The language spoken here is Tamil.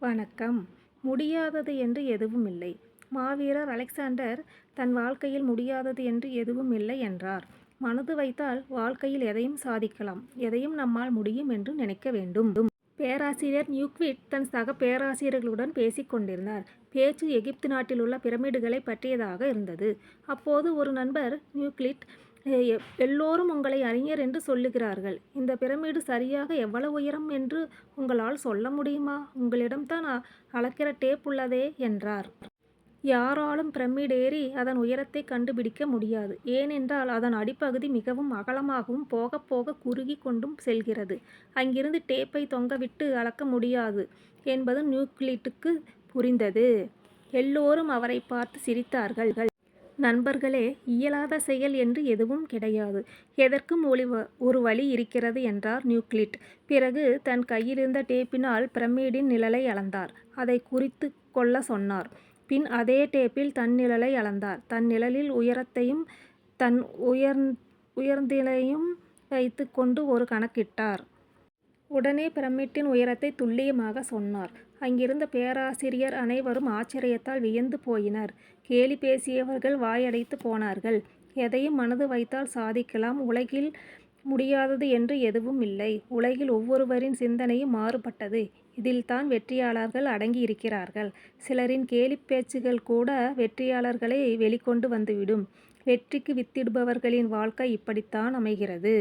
வணக்கம் முடியாதது என்று எதுவும் இல்லை மாவீரர் அலெக்சாண்டர் தன் வாழ்க்கையில் முடியாதது என்று எதுவும் இல்லை என்றார். மனது வைத்தால் வாழ்க்கையில் எதையும் சாதிக்கலாம். எதையும் நம்மால் முடியும் என்று நினைக்க வேண்டும். பேராசிரியர் நியூக்விட் தன் சக பேராசிரியர்களுடன் பேசிக்கொண்டிருந்தார் பேச்சு எகிப்து நாட்டில் உள்ள பிரமிடுகளைப் பற்றியதாக இருந்தது. அப்போது ஒரு நண்பர் நியூக்ளிட் எல்லோரும் உங்களை அறிஞர் என்று சொல்லுகிறார்கள். இந்த பிரமிடு சரியாக எவ்வளவு உயரம் என்று உங்களால் சொல்ல முடியுமா? உங்களிடம்தான் அளக்கிற டேப் உள்ளதே என்றார். யாராலும் பிரமிட் ஏறி அதன் உயரத்தைக் கண்டுபிடிக்க முடியாது. ஏனென்றால் அதன் அடிப்பகுதி மிகவும் அகலமாகவும் போகப் போக குறுகி கொண்டும் செல்கிறது. அங்கிருந்து டேப்பை தொங்கவிட்டு அளக்க முடியாது என்பது நியூக்ளிட்டுக்கு புரிந்தது. எல்லோரும் அவரை பார்த்து சிரித்தார்கள். நண்பர்களே இயலாத செயல் என்று எதுவும் கிடையாது. எதற்கும் ஒரு வழி இருக்கிறது என்றார் நியூக்ளிட். பிறகு தன் கையிலிருந்த டேப்பினால் பிரமிடின் நிழலை அளந்தார். அதை குறித்து கொள்ள சொன்னார். பின் அதே டேப்பில் தன் நிழலை அளந்தார். தன் நிழலில் உயரத்தையும் தன் உயர் உயர்ந்திலையும் வைத்து கொண்டு ஒரு கணக்கிட்டார். உடனே பிரமிட்டின் உயரத்தை துல்லியமாக சொன்னார். அங்கிருந்த பேராசிரியர் அனைவரும் ஆச்சரியத்தால் வியந்து போயினர். கேலி பேசியவர்கள் வாயடைத்துப் போனார்கள். எதையும் மனது வைத்தால் சாதிக்கலாம். உலகில் முடியாதது என்று எதுவும் இல்லை. உலகில் ஒவ்வொருவரின் சிந்தனையும் மாறுபட்டது. இதில்தான் வெற்றியாளர்கள் அடங்கியிருக்கிறார்கள். சிலரின் கேலிப் பேச்சுகள் கூட வெற்றியாளர்களை வெளிக்கொண்டு வந்துவிடும். வெற்றிக்கு வித்திடுபவர்களின் வாழ்க்கை இப்படித்தான் அமைகிறது.